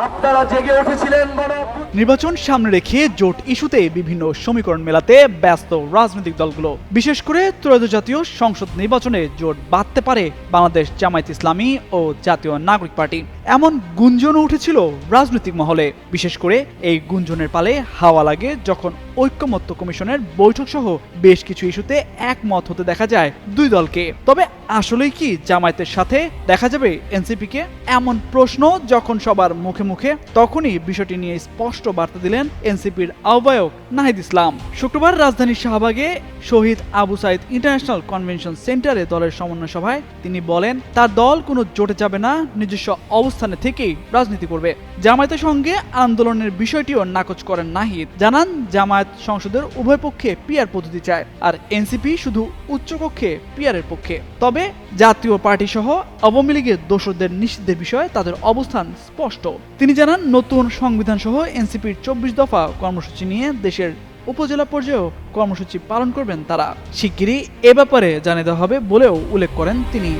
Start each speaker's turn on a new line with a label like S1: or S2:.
S1: আপনারা জেগে উঠেছিলেন গণ
S2: নির্বাচন সামনে রেখে জোট ইস্যুতে বিভিন্ন সমীকরণ মেলাতে ব্যস্ত রাজনৈতিক দলগুলো। বিশেষ করে ত্রয়োদশ জাতীয় সংসদ নির্বাচনে জোট বাঁধতে পারে বাংলাদেশ জামায়াত ইসলামী ও জাতীয় নাগরিক পার্টি। এমন গুঞ্জনও উঠেছিল রাজনৈতিক মহলে। বিশেষ করে এই গুঞ্জনের পালে হাওয়া লাগে যখন ঐক্যমত্য কমিশনের বৈঠক সহ বেশ কিছু ইস্যুতে একমত হতে দেখা যায় দুই দলকে। তবে আসলেই কি জামায়াতের সাথে দেখা যাবে এনসিপিকে? এমন প্রশ্ন যখন সবার মুখে মুখে, তখনই বিষয়টি নিয়ে স্পষ্ট বার্তা দিলেন এনসিপির আহ্বায়ক নাহিদ ইসলাম। শুক্রবার রাজধানীর শাহবাগে শহীদ আবু সাইদ ইন্টারন্যাশনাল কনভেনশন সেন্টারে দলের সমন্বয় সভায় তিনি বলেন, তার দল কোনো জোটে যাবে না, নিজস্ব অবস্থানে থেকেই রাজনীতি করবে। জামায়াতের সঙ্গে আন্দোলনের বিষয়টিও নাকচ করেন নাহিদ। জানান, জামায়াত সংসদের উভয় পক্ষে পিয়ার পদ্ধতি চায়, আর এনসিপি শুধু উচ্চকক্ষে পিয়ারের পক্ষে। তবে জাতীয় পার্টি সহ আওয়ামী লীগের দোষরদের নিষিদ্ধের বিষয়ে তাদের অবস্থান স্পষ্ট। তিনি জানান, নতুন সংবিধান সহ এনসিপির চব্বিশ দফা কর্মসূচি নিয়ে দেশের উপজেলা পর্যায়েও কর্মসূচি পালন করবেন তারা। শিগগিরই এ ব্যাপারে জানিয়ে দেওয়া হবে বলেও উল্লেখ করেন তিনি।